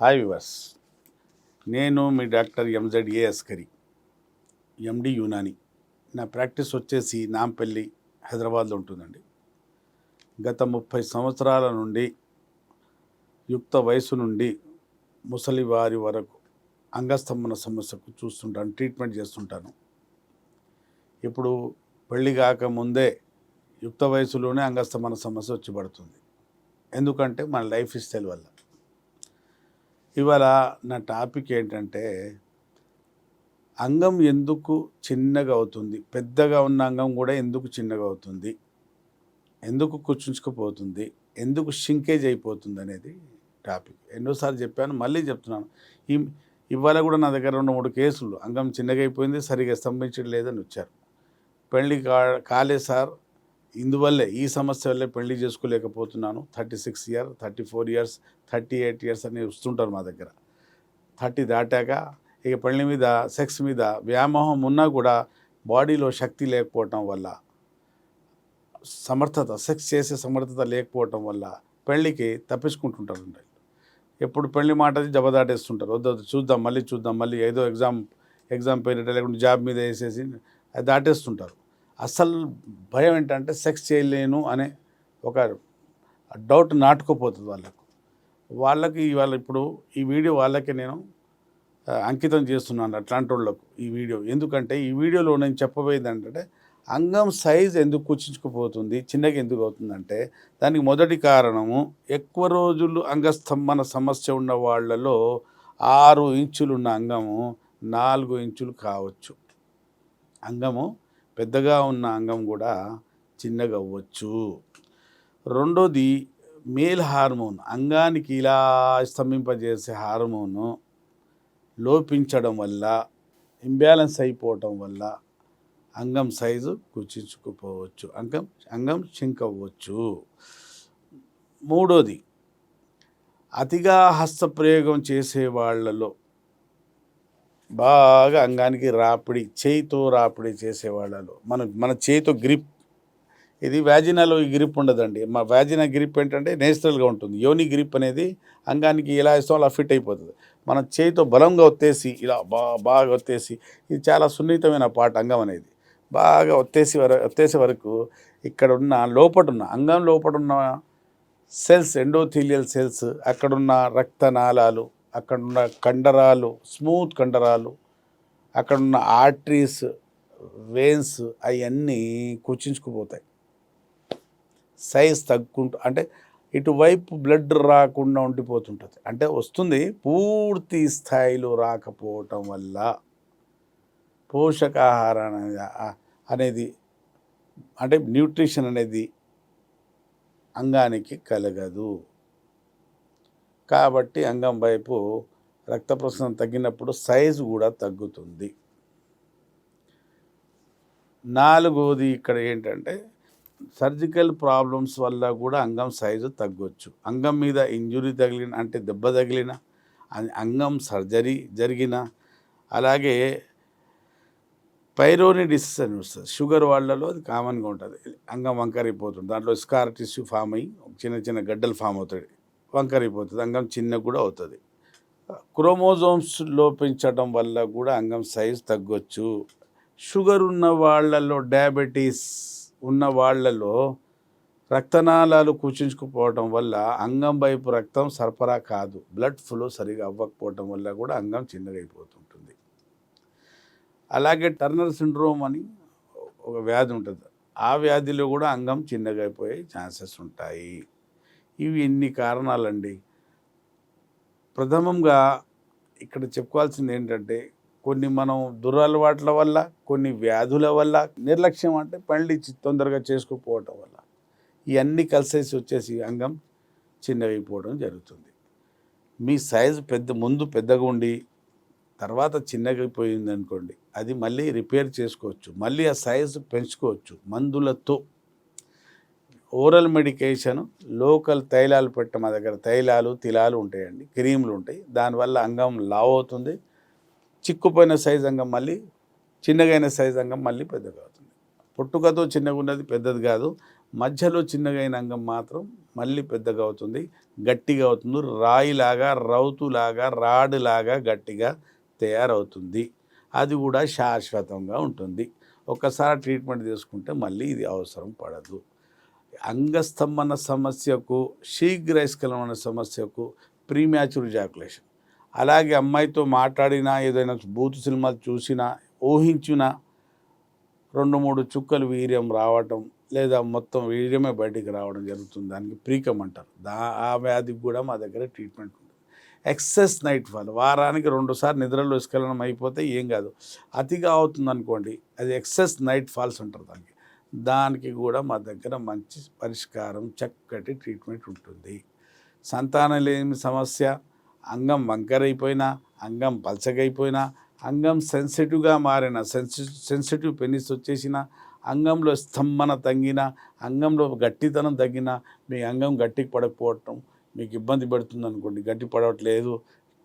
Hi viewers నేను మీ doctor MZ A Askari MD Unani. నా practice వచ్చేసి నాంపల్లి హైదరాబాద్లో ఉంటుందండి. గత ముప్పై సంవత్సరాల నుండి యుక్త వయసు నుండి ముసలి వారి వరకు అంగస్తంభన సమస్యకు చూస్తుంటాను ట్రీట్మెంట్ చేస్తుంటాను. ఇప్పుడు పెళ్ళి కాకముందే యుక్త వయసులోనే అంగస్తంభన సమస్య వచ్చి పడుతుంది. ఎందుకంటే మన లైఫ్ స్టైల్ వల్ల. ఇవాళ నా టాపిక్ ఏంటంటే అంగం ఎందుకు చిన్నగా అవుతుంది? పెద్దగా ఉన్న అంగం కూడా ఎందుకు చిన్నగా అవుతుంది? ఎందుకు కూర్చుంచుకుపోతుంది? ఎందుకు షింకేజ్ అయిపోతుంది అనేది టాపిక్. ఎన్నోసార్లు చెప్పాను మళ్ళీ చెప్తున్నాను. ఈ ఇవాళ కూడా నా దగ్గర రెండు మూడు కేసులు. అంగం చిన్నగా అయిపోయింది సరిగా స్తంభించడం లేదని వచ్చారు. పెళ్ళి కా కాలే సార్ ఇందువల్లే ఈ సమస్య వల్లే పెళ్ళి చేసుకోలేకపోతున్నాను. Thirty six year thirty four years thirty eight years అని వస్తుంటారు మా దగ్గర. థర్టీ దాటాక ఇక పెళ్ళి మీద సెక్స్ మీద వ్యామోహం ఉన్నా కూడా బాడీలో శక్తి లేకపోవటం వల్ల సమర్థత సెక్స్ చేసే సమర్థత లేకపోవటం వల్ల పెళ్ళికి తప్పించుకుంటుంటారు ఎప్పుడు పెళ్ళి మాట జబదాటేస్తుంటారు వద్దు వద్దు చూద్దాం మళ్ళీ చూద్దాం మళ్ళీ ఏదో ఎగ్జామ్ ఎగ్జామ్ పీరియడ్ లేకుంటే జాబ్ మీద వేసేసి అది దాటేస్తుంటారు. అసలు భయం ఏంటంటే సెక్స్ చేయలేను అనే ఒక డౌట్ నాటుకుపోతుంది వాళ్ళకు. వాళ్ళకి ఇవాళ ఇప్పుడు ఈ వీడియో వాళ్ళకి నేను అంకితం చేస్తున్నాను అట్లాంటి వాళ్ళకు ఈ వీడియో. ఎందుకంటే ఈ వీడియోలో నేను చెప్పబోయేది ఏంటంటే అంగం సైజ్ ఎందుకు కుచించుకుపోతుంది చిన్నగా ఎందుకు అవుతుందంటే దానికి మొదటి కారణము ఎక్కువ రోజులు అంగస్తంభన సమస్య ఉన్న వాళ్ళలో ఆరు ఇంచులున్న అంగము నాలుగు ఇంచులు కావచ్చు. అంగము పెద్దగా ఉన్న అంగం కూడా చిన్నగా అవ్వచ్చు రెండోది మేల్ హార్మోన్. అంగానికి ఇలా స్తంభింపజేసే హార్మోను లోపించడం వల్ల ఇంబ్యాలెన్స్ అయిపోవటం వల్ల అంగం సైజు కుచించుకుపోవచ్చు అంగం అంగం చింకవచ్చు మూడోది అతిగా హస్తప్రయోగం చేసే వాళ్ళలో బాగా అంగానికి రాపిడి చేయితో రాపిడి చేసే వాళ్ళలో. మన మన చేయితో గ్రిప్. ఇది వ్యాజినాలో ఈ గ్రిప్ ఉండదండి. మా వ్యాజినా గ్రిప్ ఏంటంటే నేచురల్గా ఉంటుంది. యోని గ్రిప్ అనేది అంగానికి ఎలా ఇస్తాం అలా ఫిట్ అయిపోతుంది. మన చేయితో బలంగా ఒత్తేసి ఇలా బా బాగా ఒత్తేసి ఇది చాలా సున్నితమైన పాట అంగం అనేది. బాగా ఒత్తేసి వర ఒత్తేసే వరకు ఇక్కడ ఉన్న లోపట ఉన్న అంగం లోపట ఉన్న సెల్స్ ఎండోథీలియల్ సెల్స్ అక్కడున్న రక్తనాళాలు అక్కడున్న కండరాలు స్మూత్ కండరాలు అక్కడున్న ఆర్టరీస్ వెయిన్స్ అవన్నీ కుచించుకుపోతాయి. సైజ్ తగ్గుకుంటూ అంటే ఇటువైపు బ్లడ్ రాకుండా ఉండిపోతుంటుంది. అంటే వస్తుంది పూర్తి స్థాయిలో రాకపోవటం వల్ల పోషకాహారం అనేది అంటే న్యూట్రిషన్ అనేది అంగానికి కలగదు. కాబట్టి అంగం వైపు రక్త ప్రసరణ తగ్గినప్పుడు సైజు కూడా తగ్గుతుంది. నాలుగోది ఇక్కడ ఏంటంటే సర్జికల్ ప్రాబ్లమ్స్ వల్ల కూడా అంగం సైజు తగ్గొచ్చు. అంగం మీద ఇంజురీ తగిలిన అంటే దెబ్బ తగిలిన అంగం సర్జరీ జరిగిన అలాగే పైరోని డిసీజ్ అని వస్తుంది. షుగర్ వాళ్ళలో అది కామన్గా ఉంటుంది. అంగం వంకరైపోతుంది. దాంట్లో స్కార్ టిష్యూ ఫామ్ అయ్యి చిన్న చిన్న గడ్డలు ఫామ్ అవుతాయి. వంకరైపోతుంది. అంగం చిన్న కూడా అవుతుంది. క్రోమోజోమ్స్ లోపించడం వల్ల కూడా అంగం సైజ్ తగ్గొచ్చు. షుగర్ ఉన్న వాళ్ళలో డయాబెటీస్ ఉన్న వాళ్ళలో రక్తనాళాలు కూర్చుంచుకుపోవడం వల్ల అంగం వైపు రక్తం సరఫరా కాదు. బ్లడ్ ఫ్లో సరిగా అవ్వకపోవడం వల్ల కూడా అంగం చిన్నగా అయిపోతుంటుంది. అలాగే టర్నర్ సిండ్రోమ్ అని ఒక వ్యాధి ఉంటుంది. ఆ వ్యాధిలో కూడా అంగం చిన్నగా అయిపోయే ఛాన్సెస్ ఉంటాయి. ఇవి ఎన్ని కారణాలండి? ప్రథమంగా ఇక్కడ చెప్పుకోవాల్సింది ఏంటంటే కొన్ని మనం దురలవాట్ల వల్ల కొన్ని వ్యాధుల వల్ల నిర్లక్ష్యం అంటే పనులు తొందరగా చేసుకోకపోవటం వల్ల ఇవన్నీ కలిసేసి వచ్చేసి అంగం చిన్నగా అయిపోవడం జరుగుతుంది. మీ సైజు పెద్ద ముందు పెద్దగా ఉండి తర్వాత చిన్నగా అనుకోండి అది మళ్ళీ రిపేర్ చేసుకోవచ్చు. మళ్ళీ ఆ సైజు పెంచుకోవచ్చు. మందులతో ఓరల్ మెడికేషన్ లోకల్ తైలాలు పెట్ట మా దగ్గర తైలాలు తిలాలు ఉంటాయండి. క్రీములు ఉంటాయి. దానివల్ల అంగం లావ్ అవుతుంది. చిక్కుపోయిన సైజ్ అంగం మళ్ళీ చిన్నగైన సైజ్ అంగం మళ్ళీ పెద్దగా అవుతుంది. పుట్టుకతో చిన్నగా ఉన్నది పెద్దది కాదు. మధ్యలో చిన్నగైన అంగం మాత్రం మళ్ళీ పెద్దగా అవుతుంది. గట్టిగా అవుతుంది. రాయిలాగా రౌతులాగా రాడులాగా గట్టిగా తయారవుతుంది. అది కూడా శాశ్వతంగా ఉంటుంది. ఒకసారి ట్రీట్మెంట్ తీసుకుంటే మళ్ళీ ఇది అవసరం పడదు. అంగస్తంభన సమస్యకు శీఘ్రస్ఖలనం సమస్యకు ప్రీమ్యాచుర్ జాకులేషన్ అలాగే అమ్మాయితో మాట్లాడినా ఏదైనా బూతు సినిమాలు చూసినా ఊహించినా రెండు మూడు చుక్కలు వీర్యం రావటం లేదా మొత్తం వీర్యమే బయటికి రావడం జరుగుతుంది. దానికి ప్రీకం అంటారు. దా ఆ వ్యాధికి కూడా మా దగ్గర ట్రీట్మెంట్ ఉంటుంది. ఎక్సెస్ నైట్ ఫాల్ వారానికి రెండుసార్లు నిద్రలో ఇసుకెళ్ళడం అయిపోతే ఏం కాదు. అతిగా అవుతుంది అనుకోండి అది ఎక్సెస్ నైట్ ఫాల్స్ అంటారు దానికి. దానికి కూడా మా దగ్గర మంచి పరిష్కారం చక్కటి ట్రీట్మెంట్ ఉంటుంది. సంతానం లేని సమస్య అంగం వంకరైపోయినా అంగం పలచగైపోయినా అంగం సెన్సిటివ్గా మారిన సెన్సి సెన్సిటివ్ పెనిస్ వచ్చేసిన అంగంలో స్తంభన తగ్గిన అంగంలో గట్టితనం తగ్గిన మీ అంగం గట్టికి పడకపోవటం మీకు ఇబ్బంది పెడుతుంది అనుకోండి గట్టి పడవట్లేదు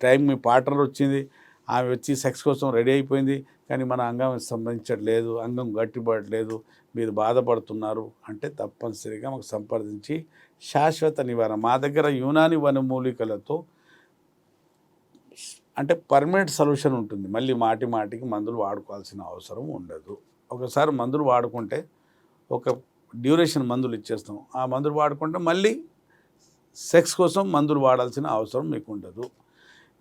టైం మీ పార్ట్నర్ వచ్చింది ఆమె వచ్చి సెక్స్ కోసం రెడీ అయిపోయింది కానీ మన అంగం సంబంధించట్లేదు అంగం గట్టిపడట్లేదు మీరు బాధపడుతున్నారు అంటే తప్పనిసరిగా మాకు సంప్రదించి శాశ్వత నివారణ. మా దగ్గర యునాని వనమూలికలతో అంటే పర్మనెంట్ సొల్యూషన్ ఉంటుంది. మళ్ళీ మాటి మాటికి మందులు వాడుకోవాల్సిన అవసరం ఉండదు. ఒకసారి మందులు వాడుకుంటే ఒక డ్యూరేషన్ మందులు ఇచ్చేస్తాం. ఆ మందులు వాడుకుంటే మళ్ళీ సెక్స్ కోసం మందులు వాడాల్సిన అవసరం మీకు ఉండదు.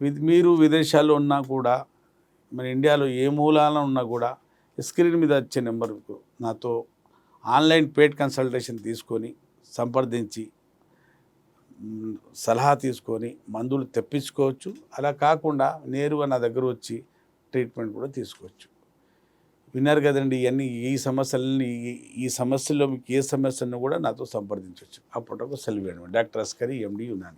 వి- మీరు విదేశాల్లో ఉన్నా కూడా మన ఇండియాలో ఏ మూలాన ఉన్నా కూడా స్క్రీన్ మీద వచ్చే నెంబర్కు నాతో ఆన్లైన్ పేడ్ కన్సల్టేషన్ తీసుకొని సంప్రదించి సలహా తీసుకొని మందులు తెప్పించుకోవచ్చు. అలా కాకుండా నేరుగా నా దగ్గర వచ్చి ట్రీట్మెంట్ కూడా తీసుకోవచ్చు. విన్నారు కదండి ఇవన్నీ ఈ సమస్యలని ఈ- ఈ సమస్యల్లో మీకు ఏ సమస్య కూడా నాతో సంప్రదించవచ్చు. అప్పటికి సెలవు వేయండి డాక్టర్ అస్కరి ఎండి యునాని